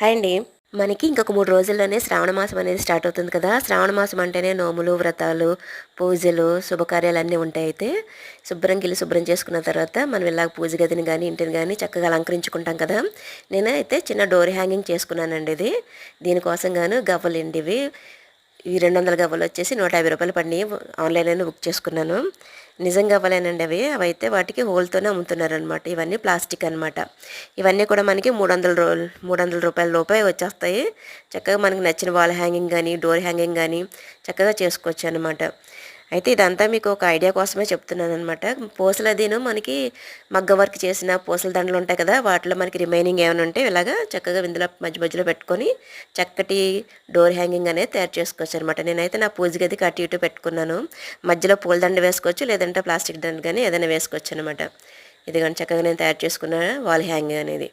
Hi అండి. మనకి ఇంకొక మూడు రోజుల్లోనే శ్రావణ మాసం అనేది స్టార్ట్ అవుతుంది కదా. శ్రావణ మాసం అంటేనే నోములు వ్రతాలు పూజలు శుభకార్యాలు అన్నీ ఉంటాయి అయితే. శుభ్రం గిల్లి శుభ్రం చేసుకున్న తర్వాత మనం ఇలాగ పూజ గదిని కానీ ఇంటిని కానీ చక్కగా అలంకరించుకుంటాం కదా. నేనైతే చిన్న డోర్ హ్యాంగింగ్ చేసుకున్నానండి ఇది. దీనికోసం గాను గవ్వలు ఇండివి ఇవి ఈ రెండు వందల గవ్వలు వచ్చేసి నూట యాభై రూపాయలు పడినాయి. ఆన్లైన్లోనే బుక్ చేసుకున్నాను. నిజం గవ్వలేనండి అవి. అవైతే వాటికి హోల్తోనే అమ్ముతున్నారనమాట ఇవన్నీ ప్లాస్టిక్ అనమాట ఇవన్నీ కూడా మనకి మూడు వందల రూ మూడు వందల రూపాయల లోపే వచ్చేస్తాయి. చక్కగా మనకి నచ్చిన వాల్ హ్యాంగింగ్ కానీ డోర్ హ్యాంగింగ్ కానీ చక్కగా చేసుకోవచ్చు అనమాట అయితే ఇదంతా మీకు ఒక ఐడియా కోసమే చెప్తున్నాను అనమాట పూసలు అదిను మనకి మగ్గ వర్క్ చేసిన పూసల దండలు ఉంటాయి కదా వాటిలో మనకి రిమైనింగ్ ఏమైనా ఉంటే ఇలాగా చక్కగా ఇందులో మధ్య మధ్యలో పెట్టుకొని చక్కటి డోర్ హ్యాంగింగ్ అనేది తయారు చేసుకోవచ్చు అనమాట నేనైతే నా పూజ గదికి అటు ఇటు పెట్టుకున్నాను. మధ్యలో పూల దండ వేసుకోవచ్చు లేదంటే ప్లాస్టిక్ దండ కానీ ఏదైనా వేసుకోవచ్చు అనమాట ఇది కానీ చక్కగా నేను తయారు చేసుకున్న వాల్ హ్యాంగింగ్ అనేది.